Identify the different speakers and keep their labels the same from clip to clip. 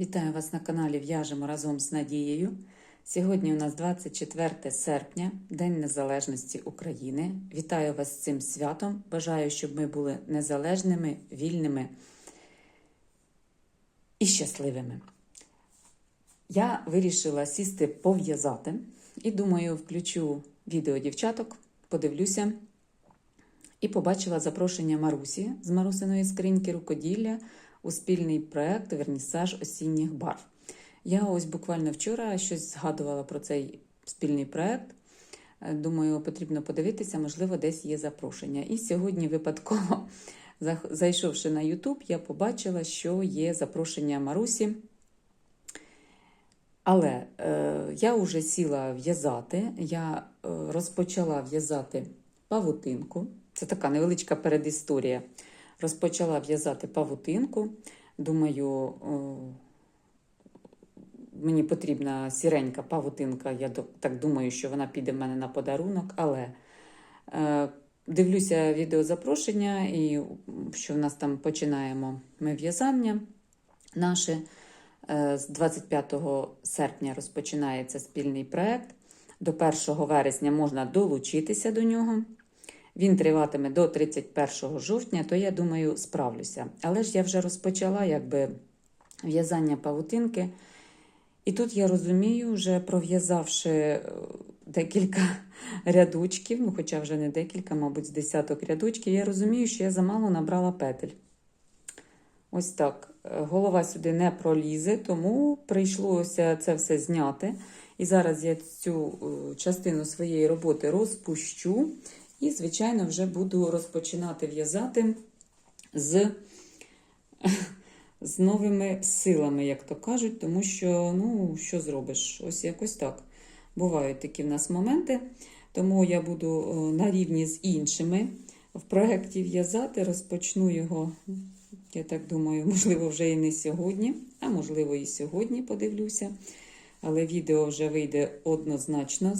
Speaker 1: Вітаю вас на каналі В'яжемо разом з Надією. Сьогодні у нас 24 серпня, День Незалежності України. Вітаю вас з цим святом. Бажаю, щоб ми були незалежними, вільними і щасливими. Я вирішила сісти пов'язати і думаю, включу відео дівчаток, подивлюся. І побачила запрошення Марусі з Марусиної скриньки рукоділля у спільний проект Вернісаж осінніх барв. Я ось буквально вчора щось згадувала про цей спільний проект. Думаю, потрібно подивитися, можливо, десь є запрошення. І сьогодні випадково, зайшовши на YouTube, я побачила, що є запрошення Марусі. Але е, я вже сіла в'язати, я е, розпочала в'язати павутинку. Це така невеличка передісторія. Розпочала в'язати павутинку. Думаю, мені потрібна сіренька павутинка. Я так думаю, що вона піде в мене на подарунок, але е, дивлюся відеозапрошення, і що в нас там починаємо ми в'язання наше. Е, З 25 серпня розпочинається спільний проект. До 1 вересня можна долучитися до нього. Він триватиме до 31 жовтня, то я думаю, справлюся. Але ж я вже розпочала якби в'язання павутинки. І тут я розумію, вже пров'язавши е, декілька рядочків, ну хоча вже не декілька, мабуть, з десяток рядочків, я розумію, що я замало набрала петель. Ось так. Е, Голова сюди не пролізе, тому прийшлося це все зняти. І зараз я цю е, частину своєї роботи розпущу. І, звичайно, вже буду розпочинати в'язати з, з новими силами, як то кажуть, тому що, ну, що зробиш? Ось якось так. Бувають такі в нас моменти. Тому я буду е, на рівні з іншими в проєкті в'язати, розпочну його, я так думаю, можливо, вже і не сьогодні, а можливо, і сьогодні подивлюся. Але відео вже вийде однозначно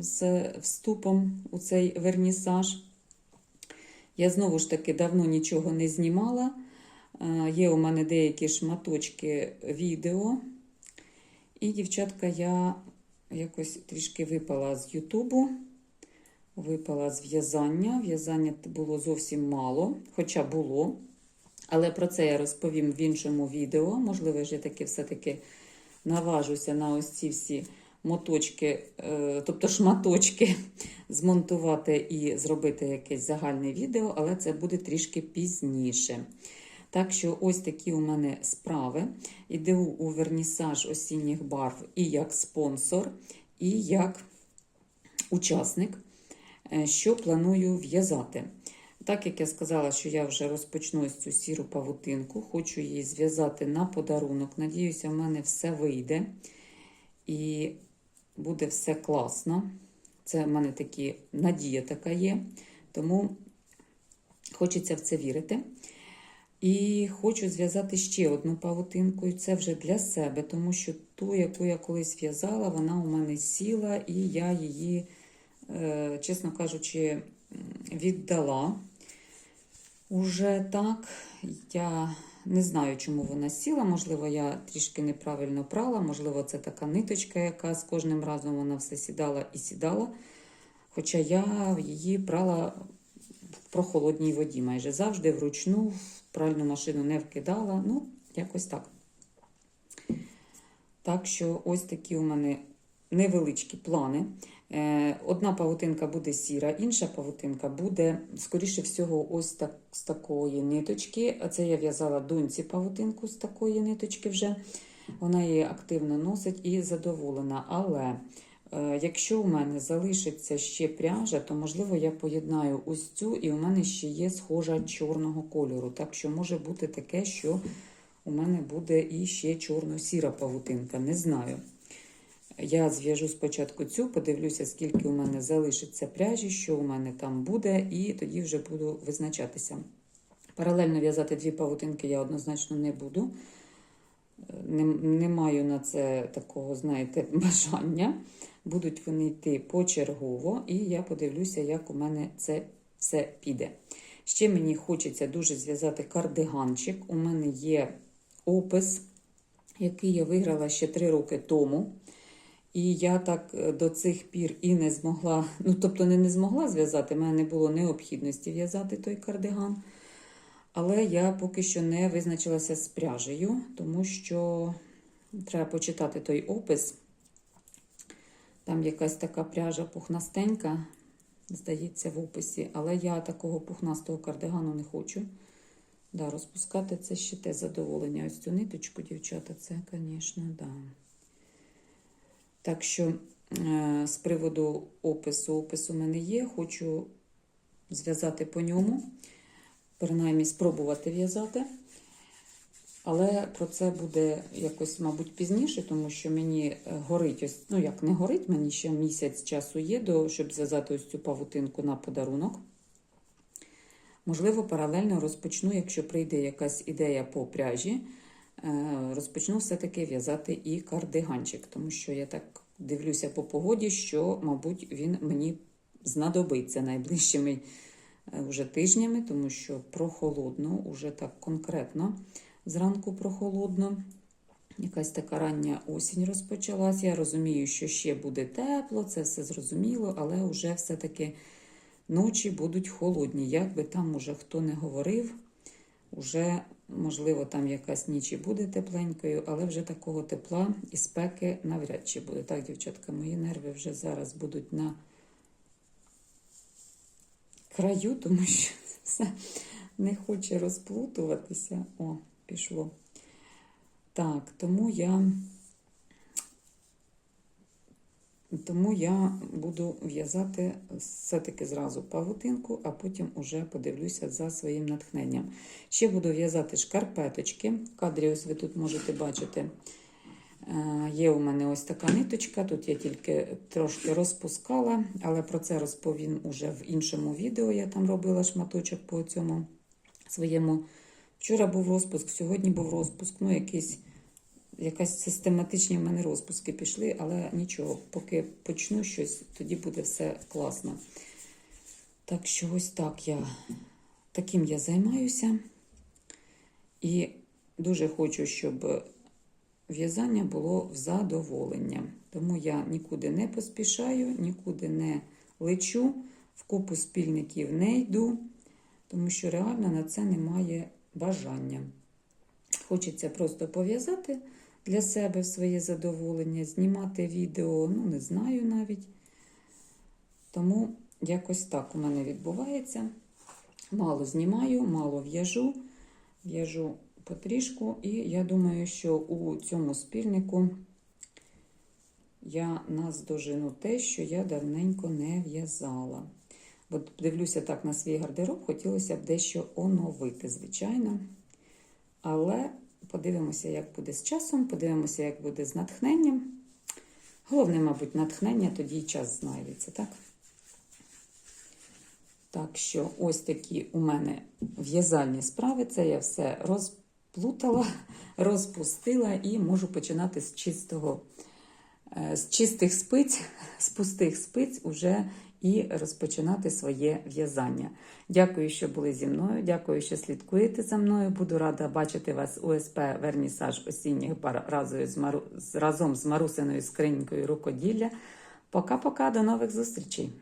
Speaker 1: з, вступом у цей вернісаж. Я знову ж таки давно нічого не знімала. Є у мене деякі шматочки відео. І, дівчатка, я якось трішки випала з Ютубу, випала з в'язання. В'язання було зовсім мало, хоча було. Але про це я розповім в іншому відео. Можливо, я таки все-таки наважуся на ось ці всі моточки, е, тобто шматочки, змонтувати і зробити якесь загальне відео, але це буде трішки пізніше. Так що ось такі у мене справи. Іду у вернісаж осінніх барв і як спонсор, і як учасник, е, що планую в'язати. Так як я сказала, що я вже розпочну ось цю сіру павутинку, хочу її зв'язати на подарунок. Надіюся, в мене все вийде і буде все класно. Це в мене такі надія така є, тому хочеться в це вірити. І хочу зв'язати ще одну павутинку, і це вже для себе, тому що ту, яку я колись в'язала, вона у мене сіла, і я її, е, чесно кажучи, віддала. Уже так, я не знаю, чому вона сіла. Можливо, я трішки неправильно прала, можливо, це така ниточка, яка з кожним разом вона все сідала і сідала. Хоча я її прала в прохолодній воді майже завжди вручну, в пральну машину не вкидала. Ну, якось так. Так що ось такі у мене невеличкі плани. Е, Одна павутинка буде сіра, інша павутинка буде, скоріше всього, ось так, з такої ниточки. Це я в'язала доньці павутинку з такої ниточки вже. Вона її активно носить і задоволена. Але е, якщо у мене залишиться ще пряжа, то можливо я поєднаю ось цю, і у мене ще є схожа чорного кольору. Так що може бути таке, що у мене буде і ще чорно-сіра павутинка. Не знаю. Я зв'яжу спочатку цю, подивлюся, скільки у мене залишиться пряжі, що у мене там буде, і тоді вже буду визначатися. Паралельно в'язати дві павутинки я однозначно не буду. Не, не маю на це такого, знаєте, бажання. Будуть вони йти почергово, і я подивлюся, як у мене це все піде. Ще мені хочеться дуже зв'язати кардиганчик. У мене є опис який я виграла ще 3 роки тому. І я так е, до цих пір і не змогла, ну тобто не, не змогла зв'язати, в мене не було необхідності в'язати той кардиган. Але я поки що не визначилася з пряжею, тому що треба почитати той опис. Там якась така пряжа пухнастенька, здається, в описі. Але я такого пухнастого кардигану не хочу. Да, розпускати це ще те задоволення. Ось цю ниточку, дівчата, це, звісно, да. Так що е, з приводу опису, опис у мене є, хочу зв'язати по ньому, принаймні спробувати в'язати. Але про це буде якось, мабуть, пізніше, тому що мені е, горить ось, ну як не горить, мені ще місяць часу є, до, щоб зв'язати ось цю павутинку на подарунок. Можливо, паралельно розпочну, якщо прийде якась ідея по пряжі, розпочну все-таки в'язати і кардиганчик, тому що я так дивлюся по погоді, що, мабуть, він мені знадобиться найближчими е, вже тижнями, тому що прохолодно, уже так конкретно зранку прохолодно. Якась така рання осінь розпочалась. Я розумію, що ще буде тепло, це все зрозуміло, але вже все-таки ночі будуть холодні. Як би там уже хто не говорив, уже, можливо, там якась ніч і буде тепленькою, але вже такого тепла і спеки навряд чи буде. Так, дівчатка, мої нерви вже зараз будуть на краю, тому що все не хоче розплутуватися. О, пішло. Так, тому я. Тому я буду в'язати все-таки зразу павутинку, а потім уже подивлюся за своїм натхненням. Ще буду в'язати шкарпеточки. Кадрі ось ви тут можете бачити, е, є у мене ось така ниточка. Тут я тільки трошки розпускала, але про це розповім уже в іншому відео. Я там робила шматочок по цьому своєму. Вчора був розпуск, сьогодні був розпуск. Ну, якийсь якась систематичні в мене розпуски пішли, але нічого, поки почну щось, тоді буде все класно. Так що ось так я таким я займаюся. І дуже хочу, щоб в'язання було в задоволення. Тому я нікуди не поспішаю, нікуди не лечу, в купу спільників не йду, тому що реально на це немає бажання. Хочеться просто пов'язати для себе своє задоволення, знімати відео, ну, не знаю навіть. Тому якось так у мене відбувається. Мало знімаю, мало в'яжу, в'яжу потрішку, і я думаю, що у цьому спільнику я наздожину те, що я давненько не в'язала. Бо дивлюся так на свій гардероб, хотілося б дещо оновити, звичайно. Але подивимося, як буде з часом, подивимося, як буде з натхненням. Головне, мабуть, натхнення, тоді і час знайдеться, так? Так що, ось такі у мене в'язальні справи. Це я все розплутала, розпустила і можу починати з чистого, з чистих спиць, з пустих спиць уже і розпочинати своє в'язання. Дякую, що були зі мною. Дякую, що слідкуєте за мною. Буду рада бачити вас у СП Вернісаж осінніх Мару... разом з Марусиною скринькою рукоділля. Пока-пока, до нових зустрічей!